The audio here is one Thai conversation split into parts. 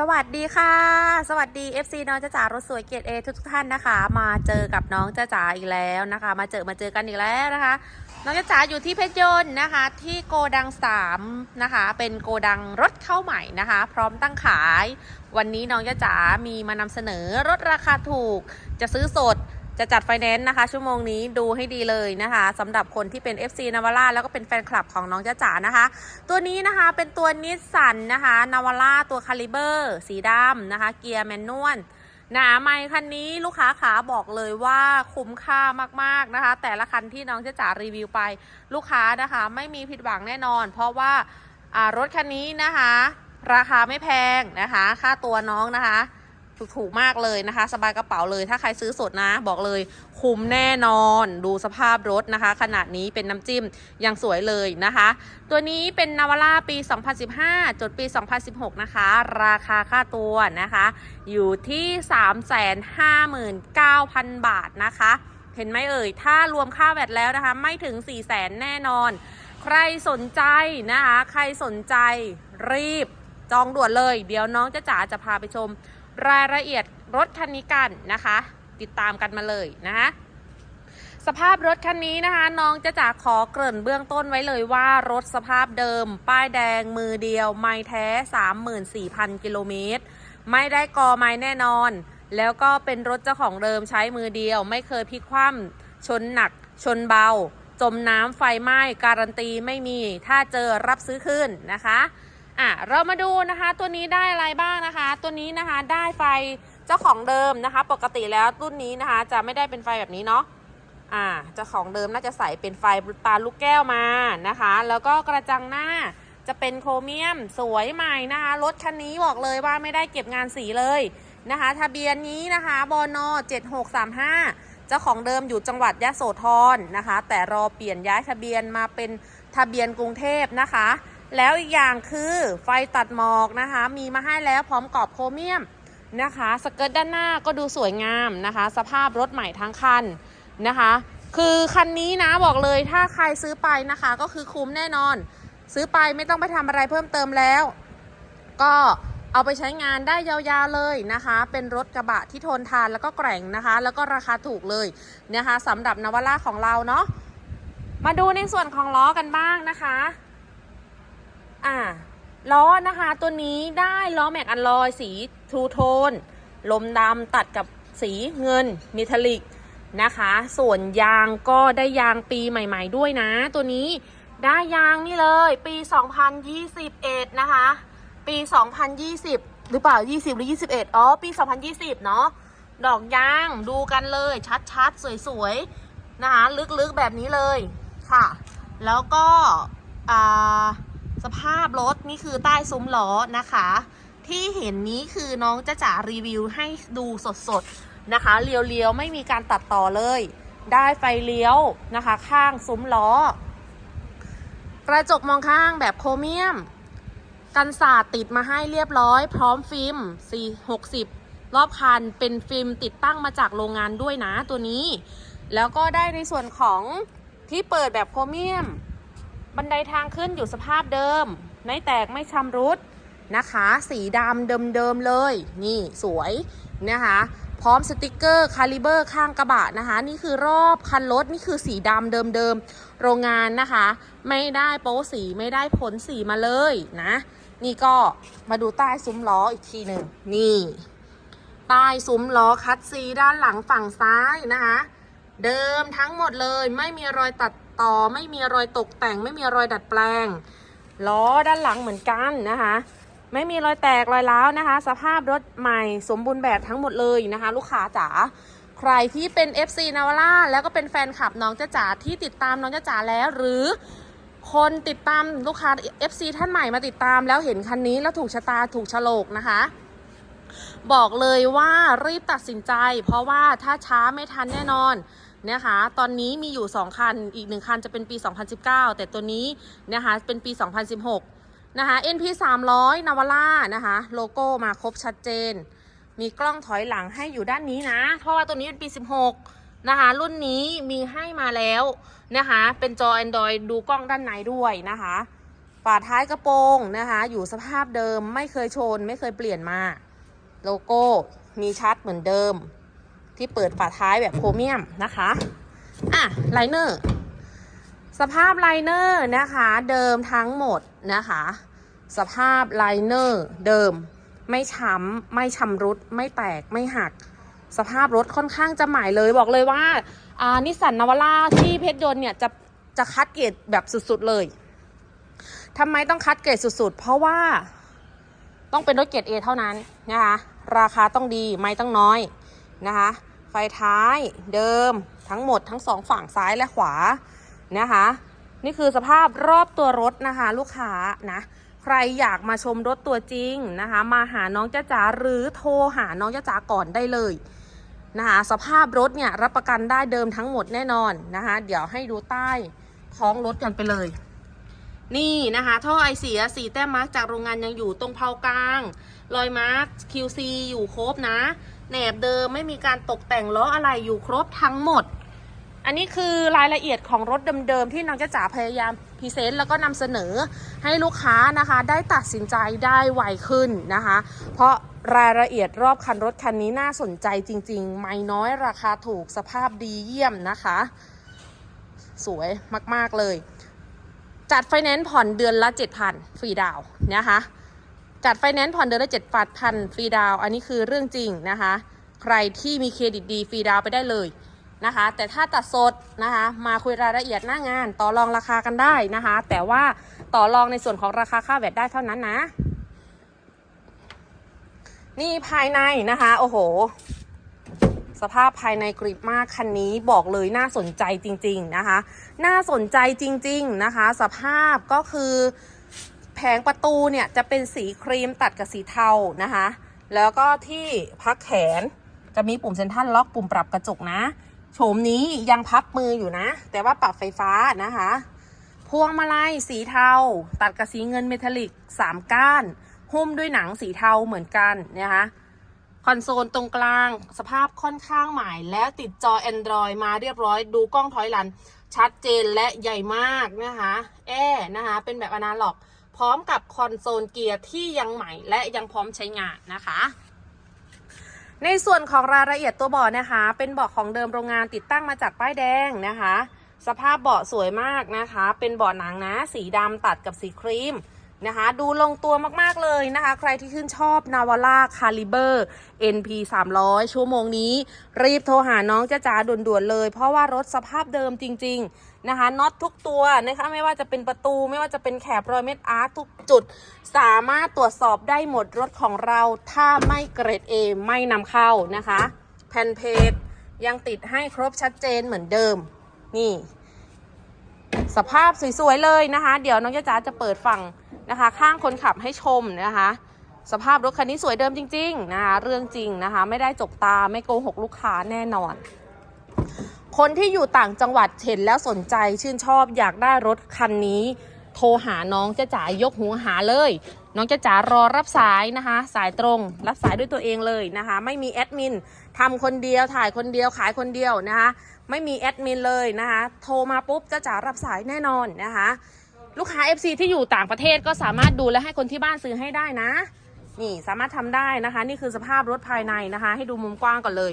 สวัสดีค่ะ สวัสดี FC น้องจ้าจ๋ารถสวยเกียรติเอทุกท่านนะคะ มาเจอกับน้องจ้าจ๋าอีกแล้วนะคะ มาเจอมาเจอกันอีกแล้วนะคะ น้องจ้าจ๋าอยู่ที่เพชรยนต์นะคะ ที่โกดัง3นะคะ เป็นโกดังรถเข้าใหม่นะคะ พร้อมตั้งขาย วันนี้น้องจ้าจ๋ามีมานำเสนอรถราคาถูก จะซื้อสด จะจัดไฟแนนซ์นะคะ ชั่วโมงนี้ดูให้ดีเลยนะคะสำหรับคนที่เป็น FC นาวาร่าแล้วก็เป็นแฟนคลับของน้องจ้าจ๋านะคะ ตัวนี้นะคะเป็นตัวนิสสันนะคะนาวาร่าตัวคาลิเบอร์สีดำนะคะ เกียร์แมนนวลหนะไมค์คันนี้ลูกค้าขาบอกเลยว่าคุ้มค่ามากๆนะคะ แต่ละคันที่น้องจ้าจ๋ารีวิวไป ลูกค้านะคะ ไม่มีผิดหวังแน่นอน เพราะว่ารถคันนี้นะคะ ราคาไม่แพงนะคะ ค่าตัวน้องนะคะ ถูกถูกมากเลยนะคะ สบายกระเป๋าเลย ถ้าใครซื้อสดนะ บอกเลยคุ้มแน่นอน ดูสภาพรถนะคะ ขนาดนี้เป็นน้ำจิ้มยังสวยเลยนะคะ ตัวนี้เป็นนาวาร่าปี 2015 จดปี 2016 นะคะ ราคาค่าตัวนะคะ อยู่ที่ 359,000 บาทนะคะ เห็นไหมเอ่ย ถ้ารวมค่าแวดแล้วนะคะ ไม่ถึง 4 0 0 0 0 0แน่นอน ใครสนใจนะคะ ใครสนใจรีบจองด่วนเลย เดี๋ยวน้องจะจ๋าจะพาไปชม รายละเอียดรถคันนี้กันนะคะ ติดตามกันมาเลยนะคะสภาพรถคันนี้นะคะ น้องจะจ๋าขอเกริ่นเบื้องต้นไว้เลยว่ารถสภาพเดิม ป้ายแดงมือเดียว ไม่แท้ 34,000 กิโลเมตร ไม่ได้กอไม้แน่นอน แล้วก็เป็นรถเจ้าของเดิมใช้มือเดียว ไม่เคยพลิกคว่ำชนหนัก ชนเบา จมน้ำไฟไหม้การันตีไม่มี ถ้าเจอรับซื้อขึ้นนะคะ อะเรามาดูนะคะตัวนี้ได้อะไรบ้างนะคะ ตัวนี้นะคะได้ไฟเจ้าของเดิมนะคะ ปกติแล้วรุ่นนี้นะคะ จะไม่ได้เป็นไฟแบบนี้เนาะอ่าเจ้าของเดิมน่าจะใส่เป็นไฟตาลูกแก้วมานะคะ แล้วก็กระจังหน้าจะเป็นโครเมียมสวยใหม่นะคะรถคันนี้บอกเลยว่าไม่ได้เก็บงานสีเลยนะคะ ทะเบียนนี้นะคะบอนอ7635 เจ้าของเดิมอยู่จังหวัดยะโสธรนะคะ แต่รอเปลี่ยนย้ายทะเบียนมาเป็นทะเบียนกรุงเทพนะคะ แล้วอีกอย่างคือไฟตัดหมอกนะคะ มีมาให้แล้วพร้อมกรอบโครเมียมนะคะ สเกิร์ตด้านหน้าก็ดูสวยงามนะคะ สภาพรถใหม่ทั้งคันนะคะ คือคันนี้นะบอกเลยถ้าใครซื้อไปนะคะก็คือคุ้มแน่นอน ซื้อไปไม่ต้องไปทำอะไรเพิ่มเติมแล้ว ก็เอาไปใช้งานได้ยาวๆเลยนะคะ เป็นรถกระบะที่ทนทานแล้วก็แกร่งนะคะ แล้วก็ราคาถูกเลยนะคะสำหรับนวาร่าของเราเนาะ มาดูในส่วนของล้อกันบ้างนะคะ อ่าล้อนะคะตัวนี้ได้ล้อแม็กอันลอยสีทูโทน ลมดำตัดกับสีเงินเมทัลลิกนะคะ ส่วนยางก็ได้ยางปีใหม่ๆด้วยนะ ตัวนี้ได้ยางนี่เลยปี 2021 นะคะ ปี 2020 หรือเปล่า 20 หรือ 21 อ๋อ ปี 2020 เนาะดอกยางดูกันเลยชัดๆ สวยๆ นะคะ ลึกๆ แบบนี้เลยค่ะ แล้วก็อ่า สภาพรถนี่คือใต้ซุ้มล้อนะคะ ที่เห็นนี้คือน้องจะจ๋ารีวิวให้ดูสดๆนะคะ เลียวๆ ไม่มีการตัดต่อเลย ได้ไฟเลี้ยวนะคะ ข้างซุ้มล้อ กระจกมองข้างแบบโครเมียม กันสาดติดมาให้เรียบร้อย พร้อมฟิล์ม460 รอบคันเป็นฟิล์มติดตั้งมาจากโรงงานด้วยนะตัวนี้ แล้วก็ได้ในส่วนของที่เปิดแบบโครเมียม บันไดทางขึ้นอยู่สภาพเดิม ไม่แตกไม่ชำรุดนะคะ สีดำเดิมๆเลย นี่สวยนะคะพร้อมสติกเกอร์คาลิเบอร์ข้างกระบะนะคะ นี่คือรอบคันรถ นี่คือสีดำเดิมๆโรงงานนะคะ ไม่ได้โป๊สีไม่ได้ผลสีมาเลยนะ นี่ก็มาดูใต้ซุ้มล้ออีกทีหนึ่งนี่ ใต้ซุ้มล้อคัดซีด้านหลังฝั่งซ้ายนะคะ เดิมทั้งหมดเลยไม่มีรอยตัด ต่อไม่มีรอยตกแต่ง ไม่มีรอยดัดแปลง ล้อด้านหลังเหมือนกันนะคะ ไม่มีรอยแตกรอยร้าวนะคะ สภาพรถใหม่สมบูรณ์แบบทั้งหมดเลยนะคะ ลูกค้าจ๋าใครที่เป็น FC นาวาร่าแล้วก็เป็นแฟนคลับน้องจ้าจ๋าที่ติดตามน้องจ้าจ๋าแล้วหรือคนติดตามลูกค้า FC ท่านใหม่มาติดตามแล้วเห็นคันนี้แล้วถูกชะตาถูกฉลกนะคะ บอกเลยว่ารีบตัดสินใจ เพราะว่าถ้าช้าไม่ทันแน่นอน นะคะ ตอนนี้มีอยู่ 2 คัน อีก 1 คันจะเป็นปี 2019 แต่ตัวนี้นะคะเป็นปี 2016 นะคะ NP 300นาวาร่านะคะ โลโก้มาครบชัดเจน มีกล้องถอยหลังให้อยู่ด้านนี้นะ เพราะว่าตัวนี้เป็นปี 16 นะคะ รุ่นนี้มีให้มาแล้วนะคะ เป็นจอ Android ดูกล้องด้านในด้วยนะคะฝาท้ายกระโปรงนะคะ อยู่สภาพเดิมไม่เคยชน ไม่เคยเปลี่ยนมา โลโก้มีชัดเหมือนเดิม ที่เปิดฝาท้ายแบบโครเมียมนะคะอะไลเนอร์สภาพไลเนอร์นะคะเดิมทั้งหมดนะคะ สภาพไลเนอร์เดิมไม่ช้ำไม่ชำรุด ไม่แตกไม่หัก สภาพรถค่อนข้างจะใหม่เลยบอกเลยว่าอ่านิสสันนาวาร่าที่เพชรยนต์เนี่ยจะจะคัดเกรดแบบสุดๆเลยทำไมต้องคัดเกรดสุดๆ เพราะว่าต้องเป็นรถเกรด A เท่านั้นนะคะราคาต้องดีไม่ต้องน้อย นะคะ ไฟท้ายเดิมทั้งหมดทั้งสองฝั่งซ้ายและขวานะคะ นี่คือสภาพรอบตัวรถนะคะ ลูกค้านะใครอยากมาชมรถตัวจริงนะคะ มาหาน้องจ้าจ๋าหรือโทรหาน้องจ้าจ๋าก่อนได้เลยนะคะสภาพรถเนี่ยรับประกันได้เดิมทั้งหมดแน่นอนนะคะ เดี๋ยวให้ดูใต้ท้องรถกันไปเลย นี่นะคะ ท่อไอเสียสีแต้มมาร์กจากโรงงานยังอยู่ตรงเพากลาง รอยมาร์ก QC อยู่ครบนะ แหนบเดิมไม่มีการตกแต่งล้ออะไรอยู่ครบทั้งหมด อันนี้คือรายละเอียดของรถเดิมๆที่น้องจ้าจ๋าพยายามพรีเซนต์แล้วก็นำเสนอให้ลูกค้านะคะได้ตัดสินใจได้ไวขึ้นนะคะ เพราะรายละเอียดรอบคันรถคันนี้น่าสนใจจริง ๆ ไม่น้อยราคาถูกสภาพดีเยี่ยมนะคะ สวยมากๆเลย จัดไฟแนนซ์ผ่อนเดือนละ 7,000ฟรีดาวน์นะคะ จัดไฟแนนซ์ผ่อนเดือนละ7,000ฟรีดาวอันนี้คือเรื่องจริงนะคะ ใครที่มีเครดิตดีฟรีดาวไปได้เลยนะคะ แต่ถ้าตัดสดนะคะ มาคุยรายละเอียดหน้างาน ต่อรองราคากันได้นะคะ แต่ว่าต่อรองในส่วนของราคาค่าแวดได้เท่านั้นนะ นี่ภายในนะคะ โอ้โห สภาพภายในกริบมากคันนี้บอกเลยน่าสนใจจริง ๆนะคะ น่าสนใจจริง ๆนะคะ สภาพก็คือ แผงประตูเนี่ยจะเป็นสีครีมตัดกับสีเทานะคะ แล้วก็ที่พักแขนจะมีปุ่มเซ็นทรัลล็อกปุ่มปรับกระจกนะ โฉมนี้ยังพับมืออยู่นะ แต่ว่าปรับไฟฟ้านะคะ พวงมาลัยสีเทา ตัดกับสีเงินเมทัลลิก 3 ก้าน หุ้มด้วยหนังสีเทาเหมือนกันนะคะคอนโซลตรงกลางสภาพค่อนข้างใหม่แล้วติดจอ Android มาเรียบร้อยดูกล้องถอยหลังชัดเจนและใหญ่มากนะคะ แอนะคะเป็นแบบอนาล็อก พร้อมกับคอนโซลเกียร์ที่ยังใหม่และยังพร้อมใช้งานนะคะในส่วนของรายละเอียดตัวเบาะนะคะ เป็นเบาะของเดิมโรงงานติดตั้งมาจากป้ายแดงนะคะ สภาพเบาะสวยมากนะคะ เป็นเบาะหนังนะ สีดำตัดกับสีครีม นะคะ ดูลงตัวมากๆเลยนะคะ ใครที่ชื่นชอบนาวาร่าคาลิเบอร์ NP 300 ชั่วโมงนี้ รีบโทรหาน้องจ้าจ๋าด่วนๆเลย เพราะว่ารถสภาพเดิมจริง ๆ นะคะน็อตทุกตัวนะคะไม่ว่าจะเป็นประตูไม่ว่าจะเป็นแขบรอยเม็ดอาร์ตทุกจุด สามารถตรวจสอบได้หมดรถของเรา ถ้าไม่เกรด A ไม่นำเข้านะคะ แผ่นเพจยังติดให้ครบชัดเจนเหมือนเดิม นี่ สภาพสวยๆเลยนะคะ เดี๋ยวน้องจ้าจ๋าจะเปิดฝั่ง นะคะ ข้างคนขับให้ชมนะคะ สภาพรถคันนี้สวยเดิมจริงๆนะคะเรื่องจริงนะคะ ไม่ได้จกตาไม่โกหกลูกค้าแน่นอน คนที่อยู่ต่างจังหวัดเห็นแล้วสนใจชื่นชอบอยากได้รถคันนี้ โทรหาน้องจ้าจ๋ายกหูหาเลย น้องจ้าจ๋ารอรับสายนะคะ สายตรง รับสายด้วยตัวเองเลยนะคะ ไม่มีแอดมินทำคนเดียวถ่ายคนเดียวขายคนเดียวนะคะ ไม่มีแอดมินเลยนะคะ โทรมาปุ๊บจ้าจ๋ารับสายแน่นอนนะคะ ลูกค้า FC ที่อยู่ต่างประเทศก็สามารถดูและให้คนที่บ้านซื้อให้ได้นะ นี่สามารถทำได้นะคะ นี่คือสภาพรถภายในนะคะ ให้ดูมุมกว้างก่อนเลย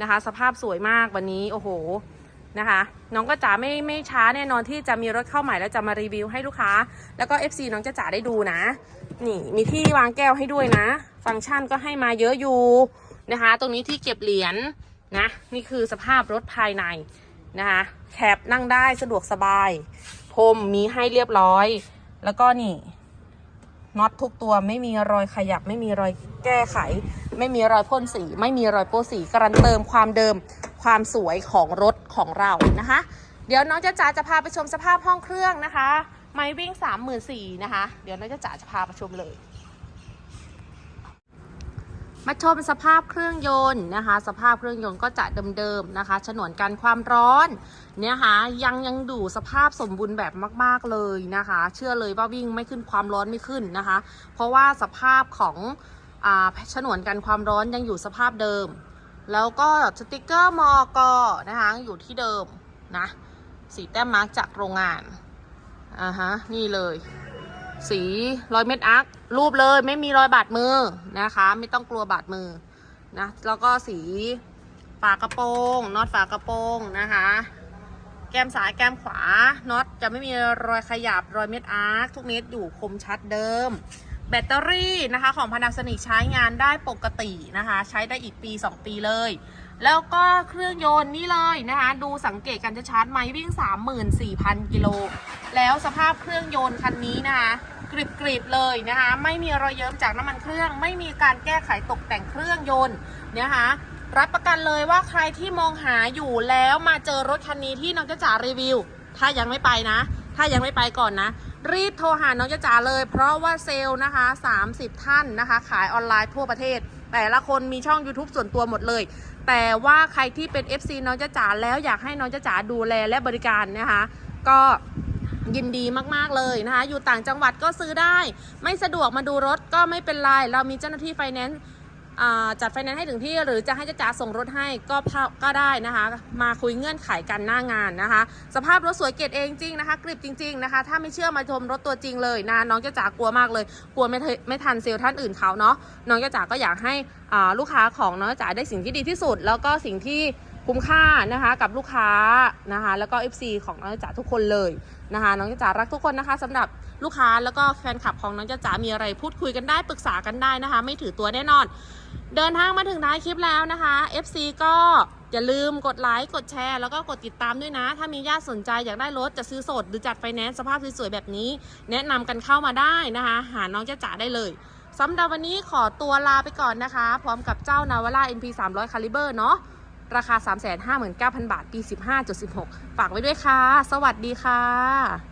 นะคะ สภาพสวยมากวันนี้โอ้โหนะคะ น้องก็จ๋าไม่ไม่ช้าแน่นอนที่จะมีรถเข้าใหม่แล้วจะมารีวิวให้ลูกค้า แล้วก็ FC น้องจะจ๋าได้ดูนะ นี่มีที่วางแก้วให้ด้วยนะ ฟังก์ชันก็ให้มาเยอะอยู่นะคะ ตรงนี้ที่เก็บเหรียญนะนี่คือสภาพรถภายในนะคะแคบนั่งได้สะดวกสบาย พรมมีให้เรียบร้อย แล้วก็นี่น็อตทุกตัวไม่มีรอยขยับ ไม่มีรอยแก้ไข ไม่มีรอยพ่นสี ไม่มีรอยโป้สีการันเติมความเดิมความสวยของรถของเรานะคะ เดี๋ยวน้องจ้าจ๋าจะพาไปชมสภาพห้องเครื่องนะคะ ไม้วิ่ง 3 4 0 0 0นะคะ เดี๋ยวน้องจ้าจ๋าจะพาไปชมเลย มาชมสภาพเครื่องยนต์นะคะ สภาพเครื่องยนต์ก็จะเดิมๆนะคะ ฉนวนกันความร้อนเนี่ยค่ะยังยังดูสภาพสมบูรณ์แบบมากๆเลยนะคะ เชื่อเลยว่าวิ่งไม่ขึ้นความร้อนไม่ขึ้นนะคะ เพราะว่าสภาพของอ่าฉนวนกันความร้อนยังอยู่สภาพเดิม แล้วก็สติกเกอร์มอกนะคะอยู่ที่เดิมนะสีแต้มมาร์กจากโรงงานอ่าฮะนี่เลย สีรอยเม็ดอาร์ครูปเลยไม่มีรอยบาดมือนะคะ ไม่ต้องกลัวบาดมือนะแล้วก็สีฝากระโปรงน็อตฝากระโปรงนะคะ แก้มซ้ายแก้มขวาน็อตจะไม่มีรอยขยับรอยเม็ดอาร์คทุกเม็ดอยู่คมชัดเดิม แบตเตอรี่นะคะของพนักสนิกใช้งานได้ปกตินะคะ ใช้ได้อีกปี 2 ปีเลย แล้วก็เครื่องยนต์นี่เลยนะคะ ดูสังเกตกันจะชาร์จไหมวิ่ง 34,000 กิโล แล้วสภาพเครื่องยนต์คันนี้นะคะ กริบกริบๆเลยนะคะ ไม่มีรอยเยิ้มจากน้ำมันเครื่อง ไม่มีการแก้ไขตกแต่งเครื่องยนต์นะคะรับประกันเลยว่าใครที่มองหาอยู่แล้วมาเจอรถคันนี้ที่น้องจะจ๋ารีวิว ถ้ายังไม่ไปนะ ถ้ายังไม่ไปก่อนนะ รีบโทรหาน้องจะจ๋าเลย เพราะว่าเซลล์นะคะ 30 ท่านนะคะ ขายออนไลน์ทั่วประเทศ แต่ละคนมีช่อง YouTube ส่วนตัวหมดเลย แต่ว่าใครที่เป็น FC น้องจะจ๋าแล้วอยากให้น้องจะจ๋าดูแลและบริการนะคะ ก็ ยินดีมากๆเลยนะคะ อยู่ต่างจังหวัดก็ซื้อได้ ไม่สะดวกมาดูรถก็ไม่เป็นไร เรามีเจ้าหน้าที่ไฟแนนซ์จัดไฟแนนซ์ให้ถึงที่ หรือจะให้จ้าจ๋าส่งรถให้ก็ก็ได้นะคะ มาคุยเงื่อนไขกันหน้างานนะคะ สภาพรถสวยเกรดเองจริงนะคะ กริบจริง ๆนะคะ ถ้าไม่เชื่อมาชมรถตัวจริงเลยนะน้องจ้าจ๋ากลัวมากเลย กลัวไม่ไม่ทันเซลล์ท่านอื่นเขาเนาะน้องจ้าจ๋าก็อยากให้ลูกค้าของน้องจ้าจ๋าได้สิ่งที่ดีที่สุด แล้วก็สิ่งที่ คุ้มค่านะคะกับลูกค้านะคะแล้วก็ FC ของน้องจ้าจ๋าทุกคนเลยนะคะน้องจ้าจ๋ารักทุกคนนะคะสำหรับลูกค้าแล้วก็แฟนคลับของน้องจ้าจ๋ามีอะไรพูดคุยกันได้ปรึกษากันได้นะคะ ไม่ถือตัวแน่นอน เดินทางมาถึงท้ายคลิปแล้วนะคะ FC ก็อย่าลืมกดไลค์กดแชร์แล้วก็กดติดตามด้วยนะ ถ้ามีญาติสนใจอยากได้รถจะซื้อสดหรือจัดไฟแนนซ์สภาพสวยๆแบบนี้ แนะนำกันเข้ามาได้นะคะ หาน้องจ้าจ๋าได้เลยสำหรับวันนี้ขอตัวลาไปก่อนนะคะ พร้อมกับเจ้านาวาร่า NP 300 Caliber เนาะ ราคา 359,000 บาท ปี 15.16 ฝากไว้ด้วยค่ะ สวัสดีค่ะ